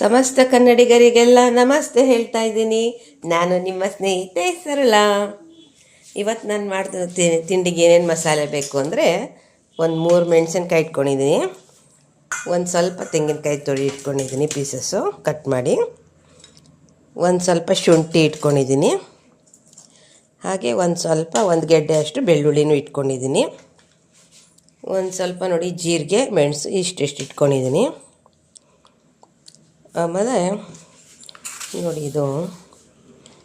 ಸಮಸ್ತ ಕನ್ನಡಿಗರಿಗೆಲ್ಲ ನಮಸ್ತೆ ಹೇಳ್ತಾ ಇದ್ದೀನಿ. ನಾನು ನಿಮ್ಮ ಸ್ನೇಹಿತೆ ಸರಳ. ಇವತ್ತು ನಾನು ಮಾಡಿದ ತಿಂಡಿಗೆ ಏನೇನು ಮಸಾಲೆ ಬೇಕು ಅಂದರೆ ಒಂದು ಮೂರು ಮೆಣಸಿನ್ಕಾಯಿ ಇಟ್ಕೊಂಡಿದ್ದೀನಿ. ಒಂದು ಸ್ವಲ್ಪ ತೆಂಗಿನಕಾಯಿ ತೊಳಿ ಇಟ್ಕೊಂಡಿದ್ದೀನಿ ಪೀಸಸ್ಸು, ಕಟ್ ಮಾಡಿ. ಒಂದು ಸ್ವಲ್ಪ ಶುಂಠಿ ಇಟ್ಕೊಂಡಿದ್ದೀನಿ. ಹಾಗೆ ಒಂದು ಸ್ವಲ್ಪ ಒಂದು ಗೆಡ್ಡೆ ಅಷ್ಟು ಬೆಳ್ಳುಳ್ಳಿನೂ ಇಟ್ಕೊಂಡಿದ್ದೀನಿ. ಒಂದು ಸ್ವಲ್ಪ ನೋಡಿ ಜೀರಿಗೆ, ಮೆಣಸು ಇಷ್ಟಿಷ್ಟು ಇಟ್ಕೊಂಡಿದ್ದೀನಿ. ಆಮೇಲೆ ನೋಡಿ ಇದು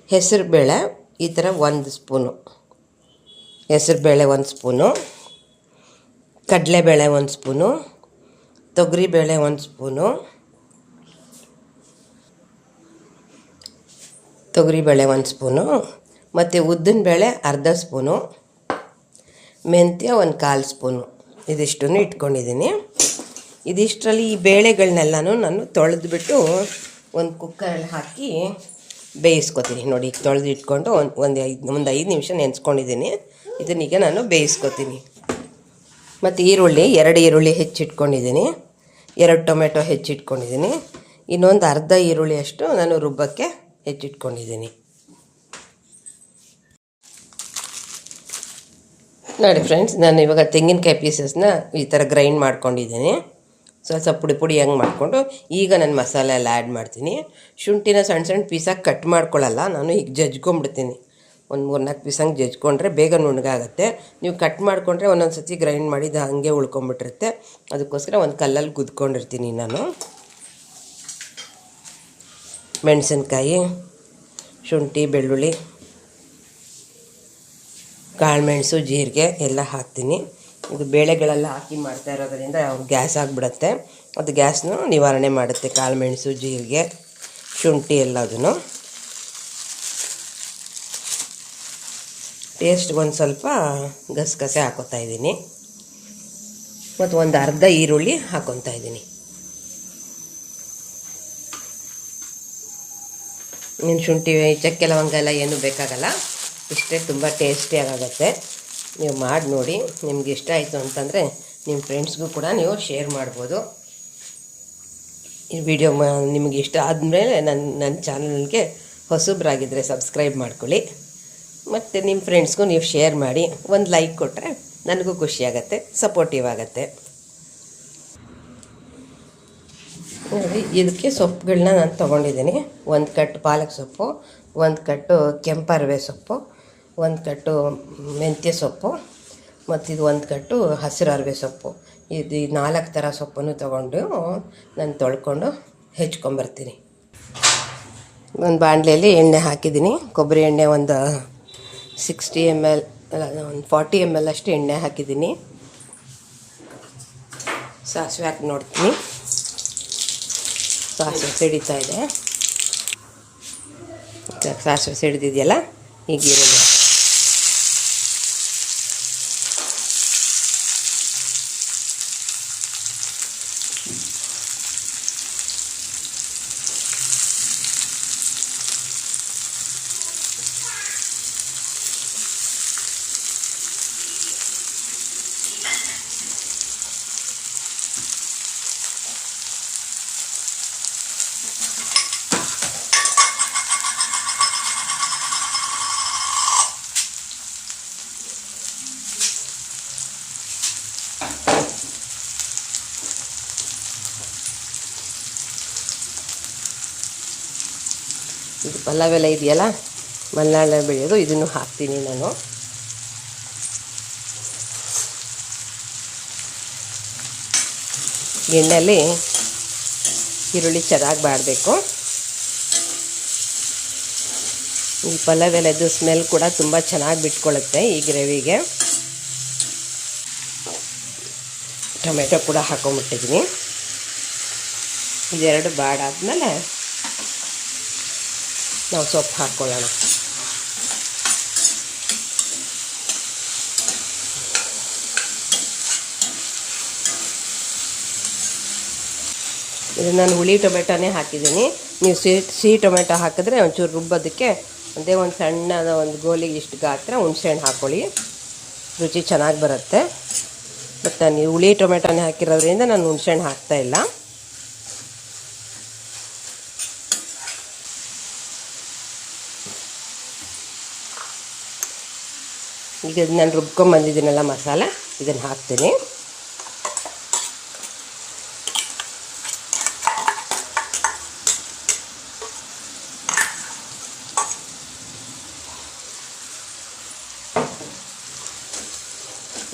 ಹೆಸರು ಬೇಳೆ, ಈ ಥರ ಒಂದು ಸ್ಪೂನು. ಹೆಸರು ಬೇಳೆ ಒಂದು ಸ್ಪೂನು. ಕಡಲೆಬೇಳೆ ಒಂದು ಸ್ಪೂನು. ತೊಗರಿಬೇಳೆ ಒಂದು ಸ್ಪೂನು. ತೊಗರಿಬೇಳೆ ಒಂದು ಸ್ಪೂನು. ಮತ್ತು ಉದ್ದಿನ ಬೇಳೆ ಅರ್ಧ ಸ್ಪೂನು. ಮೆಂತ್ಯ ಒಂದು ಕಾಲು ಸ್ಪೂನು. ಇದಿಷ್ಟನ್ನು ಇಟ್ಕೊಂಡಿದ್ದೀನಿ. ಇದಿಷ್ಟರಲ್ಲಿ ಈ ಬೇಳೆಗಳನ್ನೆಲ್ಲನೂ ನಾನು ತೊಳೆದ್ಬಿಟ್ಟು ಒಂದು ಕುಕ್ಕರಲ್ಲಿ ಹಾಕಿ ಬೇಯಿಸ್ಕೊತೀನಿ. ನೋಡಿ ತೊಳೆದು ಇಟ್ಕೊಂಡು ಒಂದು ಒಂದು ಐದು ಒಂದು ಐದು ನಿಮಿಷ ನೆನೆಸ್ಕೊಂಡಿದ್ದೀನಿ. ಇದನ್ನೀಗ ನಾನು ಬೇಯಿಸ್ಕೊತೀನಿ. ಮತ್ತು ಈರುಳ್ಳಿ, ಎರಡು ಈರುಳ್ಳಿ ಹೆಚ್ಚಿಟ್ಕೊಂಡಿದ್ದೀನಿ. ಎರಡು ಟೊಮೆಟೊ ಹೆಚ್ಚಿಟ್ಕೊಂಡಿದ್ದೀನಿ. ಇನ್ನೊಂದು ಅರ್ಧ ಈರುಳ್ಳಿಯಷ್ಟು ನಾನು ರುಬ್ಬಕ್ಕೆ ಹೆಚ್ಚಿಟ್ಕೊಂಡಿದ್ದೀನಿ. ನೋಡಿ ಫ್ರೆಂಡ್ಸ್ ನಾನು ಇವಾಗ ತೆಂಗಿನಕಾಯಿ ಪೀಸಸ್ನ ಈ ಥರ ಗ್ರೈಂಡ್ ಮಾಡ್ಕೊಂಡಿದ್ದೀನಿ. ಸ್ವಲ್ಪ ಸ್ವಲ್ಪ ಪುಡಿ ಪುಡಿ ಹೆಂಗೆ ಮಾಡಿಕೊಂಡು ಈಗ ನಾನು ಮಸಾಲೆ ಎಲ್ಲ ಆ್ಯಡ್ ಮಾಡ್ತೀನಿ. ಶುಂಠಿನ ಸಣ್ಣ ಸಣ್ಣ ಪೀಸಾಗಿ ಕಟ್ ಮಾಡ್ಕೊಳ್ಳಲ್ಲ ನಾನು ಈಗ ಜಜ್ಕೊಂಡ್ಬಿಡ್ತೀನಿ. ಒಂದು ಮೂರು ನಾಲ್ಕು ಪೀಸಂಗೆ ಜಜ್ಕೊಂಡ್ರೆ ಬೇಗ ನುಣ್ಣಗಾಗುತ್ತೆ. ನೀವು ಕಟ್ ಮಾಡಿಕೊಂಡ್ರೆ ಒಂದೊಂದು ಸತಿ ಗ್ರೈಂಡ್ ಮಾಡಿದ ಹಾಗೆ ಉಳ್ಕೊಂಬಿಟ್ಟಿರುತ್ತೆ. ಅದಕ್ಕೋಸ್ಕರ ಒಂದು ಕಲ್ಲಲ್ಲಿ ಗುದ್ಕೊಂಡಿರ್ತೀನಿ ನಾನು. ಮೆಣಸಿನ್ಕಾಯಿ, ಶುಂಠಿ, ಬೆಳ್ಳುಳ್ಳಿ ಕಾಳುಮೆಣಸು ಜೀರಿಗೆ ಎಲ್ಲ ಹಾಕ್ತೀನಿ. ಇದು ಬೇಳೆಗಳೆಲ್ಲ ಹಾಕಿ ಮಾಡ್ತಾ ಇರೋದ್ರಿಂದ ಗ್ಯಾಸ್ ಆಗಿಬಿಡತ್ತೆ. ಅದು ಗ್ಯಾಸ್ನು ನಿವಾರಣೆ ಮಾಡುತ್ತೆ ಕಾಳುಮೆಣಸು ಜೀರಿಗೆ, ಶುಂಠಿ ಎಲ್ಲದೂ ಟೇಸ್ಟ್ ಒಂದು ಸ್ವಲ್ಪ ಗಸಗಸೆ ಹಾಕೋತಾ ಇದ್ದೀನಿ. ಮತ್ತು ಒಂದು ಅರ್ಧ ಈರುಳ್ಳಿ ಹಾಕೊತಾ ಇದ್ದೀನಿ. ಇನ್ನು ಶುಂಠಿ ಚಕ್ಕೆ, ಲವಂಗ ಎಲ್ಲ ಏನೂ ಬೇಕಾಗಲ್ಲ. ಇಷ್ಟೇ ತುಂಬ ಟೇಸ್ಟಿಯಾಗುತ್ತೆ ನೀವು ಮಾಡಿ ನೋಡಿ, ನಿಮ್ಗೆ ಇಷ್ಟ ಆಯಿತು ಅಂತಂದರೆ ನಿಮ್ಮ ಫ್ರೆಂಡ್ಸ್ಗೂ ಕೂಡ ನೀವು ಶೇರ್ ಮಾಡ್ಬೋದು. ಈ ವಿಡಿಯೋ ನಿಮಗೆ ಇಷ್ಟ ಆದಮೇಲೆ ನನ್ನ ನನ್ನ ಚಾನಲ್ಗೆ ಹೊಸಬ್ರಾಗಿದ್ದರೆ ಸಬ್ಸ್ಕ್ರೈಬ್ ಮಾಡ್ಕೊಳ್ಳಿ. ಮತ್ತು ನಿಮ್ಮ ಫ್ರೆಂಡ್ಸ್ಗೂ ನೀವು ಶೇರ್ ಮಾಡಿ, ಒಂದು ಲೈಕ್ ಕೊಟ್ಟರೆ ನನಗೂ ಖುಷಿಯಾಗತ್ತೆ ಸಪೋರ್ಟಿವ್ ಆಗುತ್ತೆ. ನೋಡಿ, ಇದಕ್ಕೆ ಸೊಪ್ಪುಗಳನ್ನ ನಾನು ತೊಗೊಂಡಿದ್ದೀನಿ. ಒಂದು ಕಟ್ಟು ಪಾಲಕ್ ಸೊಪ್ಪು, ಒಂದು ಕಟ್ಟು ಕೆಂಪರವೆ ಸೊಪ್ಪು. ಒಂದು ಕಟ್ಟು ಮೆಂತ್ಯ ಸೊಪ್ಪು, ಮತ್ತು ಇದು ಒಂದು ಕಟ್ಟು ಹಸಿರು ಅರಿವೆ ಸೊಪ್ಪು. ಇದು ಈ ನಾಲ್ಕು ಥರ ಸೊಪ್ಪನ್ನು ತೊಗೊಂಡು ನಾನು ತೊಳ್ಕೊಂಡು ಹೆಚ್ಕೊಂಬರ್ತೀನಿ. ಒಂದು ಬಾಣಲೆಯಲ್ಲಿ ಎಣ್ಣೆ ಹಾಕಿದ್ದೀನಿ. ಕೊಬ್ಬರಿ ಎಣ್ಣೆ ಒಂದು ಸಿಕ್ಸ್ಟಿ ಎಂ ಎಲ್ ಅಲ್ಲ, ಒಂದು ಫಾರ್ಟಿ ಎಂ ಎಲ್ ಅಷ್ಟು ಎಣ್ಣೆ ಹಾಕಿದ್ದೀನಿ. ಸಾಸಿವೆ ಹಾಕಿ ನೋಡ್ತೀನಿ. ಸಾಸಿವೆ ಸಿಡಿತಾ ಇದೆ. ಸಾಸಿವೆ ಸಿಡಿದಿದೆಯಲ್ಲ? ಈಗ ಈರುಳ್ಳಿ ಇದು ಪಲ್ಲವೆಲ್ಲ ಇದೆಯಲ್ಲ? ಮಲ್ನಾಡ ಬೆಳೆಯೋದು, ಇದನ್ನು ಹಾಕ್ತೀನಿ ನಾನು. ಎಣ್ಣೆಯಲ್ಲಿ ಈರುಳ್ಳಿ ಚೆನ್ನಾಗಿ ಬಾಡಬೇಕು ಈ ಪಲಾವೆಲೆದು ಸ್ಮೆಲ್ ಕೂಡ ತುಂಬ ಚೆನ್ನಾಗಿ ಬಿಟ್ಕೊಳ್ಳುತ್ತೆ ಈ ಗ್ರೇವಿಗೆ. ಟೊಮೆಟೊ ಕೂಡ ಹಾಕೊಂಡ್ಬಿಟ್ಟಿದ್ದೀನಿ. ಇದೆರಡು ಬಾಡಾದ್ಮೇಲೆ ನಾವು ಸೊಪ್ಪು ಹಾಕ್ಕೊಳ್ಳೋಣ ಇದು ನಾನು ಹುಳಿ ಟೊಮೆಟೊನೇ ಹಾಕಿದ್ದೀನಿ. ನೀವು ಸಿಹಿ ಸಿಹಿ ಟೊಮೆಟೊ ಹಾಕಿದ್ರೆ ಒಂಚೂರು ರುಬ್ಬೋದಕ್ಕೆ ಅದೇ ಒಂದು ಸಣ್ಣದ ಒಂದು ಗೋಲಿಗೆ ಇಷ್ಟು ಗಾತ್ರ ಹುಣಸೆಹಣ್ಣು ಹಾಕ್ಕೊಳ್ಳಿ ರುಚಿ ಚೆನ್ನಾಗಿ ಬರುತ್ತೆ. ಮತ್ತು ನೀವು ಹುಳಿ ಟೊಮೆಟೊನೇ ಹಾಕಿರೋದ್ರಿಂದ ನಾನು ಹುಣಸೆಹಣ್ಣು ಹಾಕ್ತಾಯಿಲ್ಲ ಈಗ ನಾನು ರುಬ್ಕೊಂಬಂದಿದ್ದೀನಲ್ಲ ಮಸಾಲೆ, ಇದನ್ನು ಹಾಕ್ತೀನಿ.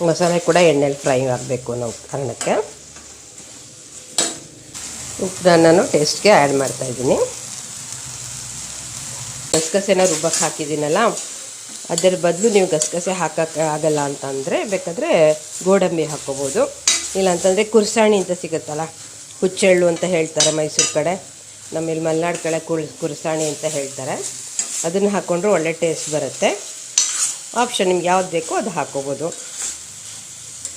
ಮಸಾಲೆ ಕೂಡ ಎಣ್ಣೆಲಿ ಫ್ರೈ ಆಗಬೇಕು ಅನ್ನೋ ಕಾರಣಕ್ಕೆ. ಉಪ್ಪನ್ನ ನಾನು ಟೇಸ್ಟ್ಗೆ ಆ್ಯಡ್ ಮಾಡ್ತಾಯಿದ್ದೀನಿ ಗಸಗಸೆನ ರುಬ್ಬಕ್ಕೆ ಹಾಕಿದ್ದೀನಲ್ಲ ಅದರ ಬದಲು ನೀವು ಗಸಗಸೆ ಹಾಕೋಕ್ಕೆ ಆಗಲ್ಲ ಅಂತಂದರೆ ಬೇಕಾದರೆ ಗೋಡಂಬಿ ಹಾಕ್ಕೋಬೋದು ಇಲ್ಲಾಂತಂದರೆ ಕುರ್ಸಾಣಿ ಅಂತ ಸಿಗುತ್ತಲ್ಲ, ಹುಚ್ಚೆಳ್ಳು ಅಂತ ಹೇಳ್ತಾರೆ ಮೈಸೂರು ಕಡೆ. ನಮ್ಮಲ್ಲಿ ಮಲೆನಾಡು ಕಡೆ ಕುಳ್ ಕುರ್ಸಾಣಿ ಅಂತ ಹೇಳ್ತಾರೆ. ಅದನ್ನು ಹಾಕ್ಕೊಂಡ್ರೆ ಒಳ್ಳೆ ಟೇಸ್ಟ್ ಬರುತ್ತೆ. ಆಪ್ಷನ್ ನಿಮ್ಗೆ ಯಾವ್ದು ಬೇಕೋ ಅದು ಹಾಕ್ಕೋಬೋದು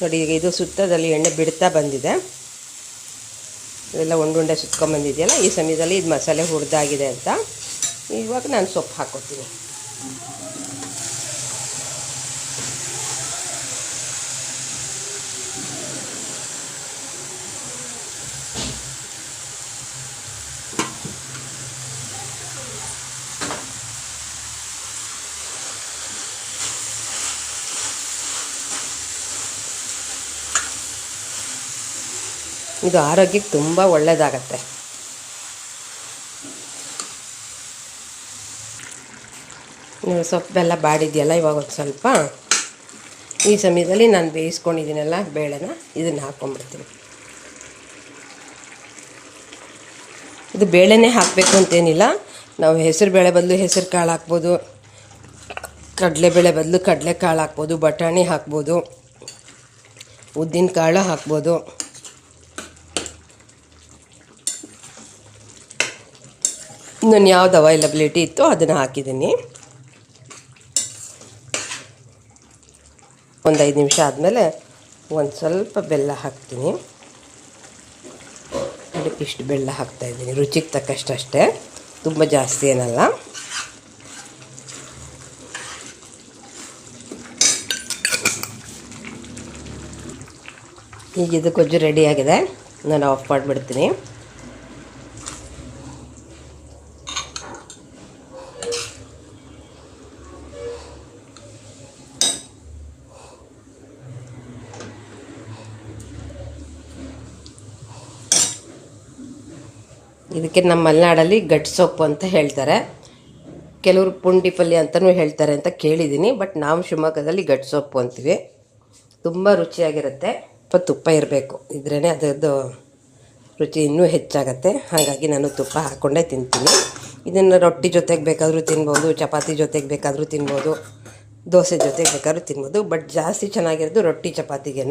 ನೋಡಿ, ಈಗ ಇದು ಸುತ್ತದಲ್ಲಿ ಎಣ್ಣೆ ಬಿಡ್ತಾ ಬಂದಿದೆ. ಇದೆಲ್ಲ ಉಂಡುಂಡೆ ಸುತ್ಕೊಂಬಂದಿದೆಯಲ್ಲ ಈ ಸಮಯದಲ್ಲಿ ಇದು ಮಸಾಲೆ ಹುರಿದಾಗಿದೆ ಅಂತ. ಇವಾಗ ನಾನು ಸೊಪ್ಪು ಹಾಕೋತೀನಿ. ಇದು ಆರೋಗ್ಯಕ್ಕೆ ತುಂಬ ಒಳ್ಳೆಯದಾಗತ್ತೆ ನೀವು ಸೊಪ್ಪೆಲ್ಲ ಬಾಡಿದೆಯಲ್ಲ ಇವಾಗ ಒಂದು ಸ್ವಲ್ಪ. ಈ ಸಮಯದಲ್ಲಿ ನಾನು ಬೇಯಿಸ್ಕೊಂಡಿದ್ದೀನಲ್ಲ ಬೇಳೆನ ಇದನ್ನು ಹಾಕ್ಕೊಂಬಿಡ್ತೀನಿ ಇದು ಬೇಳೆನೇ ಹಾಕಬೇಕು ಅಂತೇನಿಲ್ಲ. ನಾವು ಹೆಸರು ಬೇಳೆ ಬದಲು ಹೆಸರು ಕಾಳು ಹಾಕ್ಬೋದು. ಕಡಲೆಬೇಳೆ ಬದಲು ಕಡಲೆಕಾಳು ಹಾಕ್ಬೋದು. ಬಟಾಣಿ ಹಾಕ್ಬೋದು. ಉದ್ದಿನ ಕಾಳು ಹಾಕ್ಬೋದು. ನಾನು ಯಾವ್ದು ಅವೈಲಬಿಲಿಟಿ ಇತ್ತು ಅದನ್ನು ಹಾಕಿದ್ದೀನಿ. ಒಂದು ಐದು ನಿಮಿಷ ಆದಮೇಲೆ ಒಂದು ಸ್ವಲ್ಪ ಬೆಲ್ಲ ಹಾಕ್ತೀನಿ. ಇಷ್ಟು ಬೆಲ್ಲ ಹಾಕ್ತಾಯಿದ್ದೀನಿ ರುಚಿಗೆ ತಕ್ಕಷ್ಟು ಅಷ್ಟೇ ತುಂಬ ಜಾಸ್ತಿ ಏನಲ್ಲ. ಈಗ ಇದು ರೆಡಿ ರೆಡಿಯಾಗಿದೆ ನಾನು ಆಫ್ ಮಾಡಿಬಿಡ್ತೀನಿ. ಇದಕ್ಕೆ ನಮ್ಮ ಮಲೆನಾಡಲ್ಲಿ ಗಟ್ಟಿ ಸೊಪ್ಪು ಅಂತ ಹೇಳ್ತಾರೆ. ಕೆಲವರು ಪುಂಡಿ ಪಲ್ಯ ಅಂತಲೂ ಹೇಳ್ತಾರೆ ಅಂತ ಕೇಳಿದ್ದೀನಿ, ಬಟ್ ನಾವು ಶಿವಮೊಗ್ಗದಲ್ಲಿ ಗಟ್ಟಿ ಸೊಪ್ಪು ಅಂತೀವಿ. ತುಂಬ ರುಚಿಯಾಗಿರುತ್ತೆ, ಸ್ವಲ್ಪ ತುಪ್ಪ ಇರಬೇಕು. ಇದ್ರೇ ಅದರದ್ದು ರುಚಿ ಇನ್ನೂ ಹೆಚ್ಚಾಗತ್ತೆ. ಹಾಗಾಗಿ ನಾನು ತುಪ್ಪ ಹಾಕ್ಕೊಂಡೇ ತಿಂತೀನಿ. ಇದನ್ನು ರೊಟ್ಟಿ ಜೊತೆಗೆ ಬೇಕಾದರೂ ತಿನ್ಬೋದು, ಚಪಾತಿ ಜೊತೆಗೆ ಬೇಕಾದರೂ ತಿನ್ಬೋದು, ದೋಸೆ ಜೊತೆಗೆ ಬೇಕಾದ್ರೂ ತಿನ್ಬೋದು, ಬಟ್ ಜಾಸ್ತಿ ಚೆನ್ನಾಗಿರೋದು ರೊಟ್ಟಿ ಚಪಾತಿಗೇ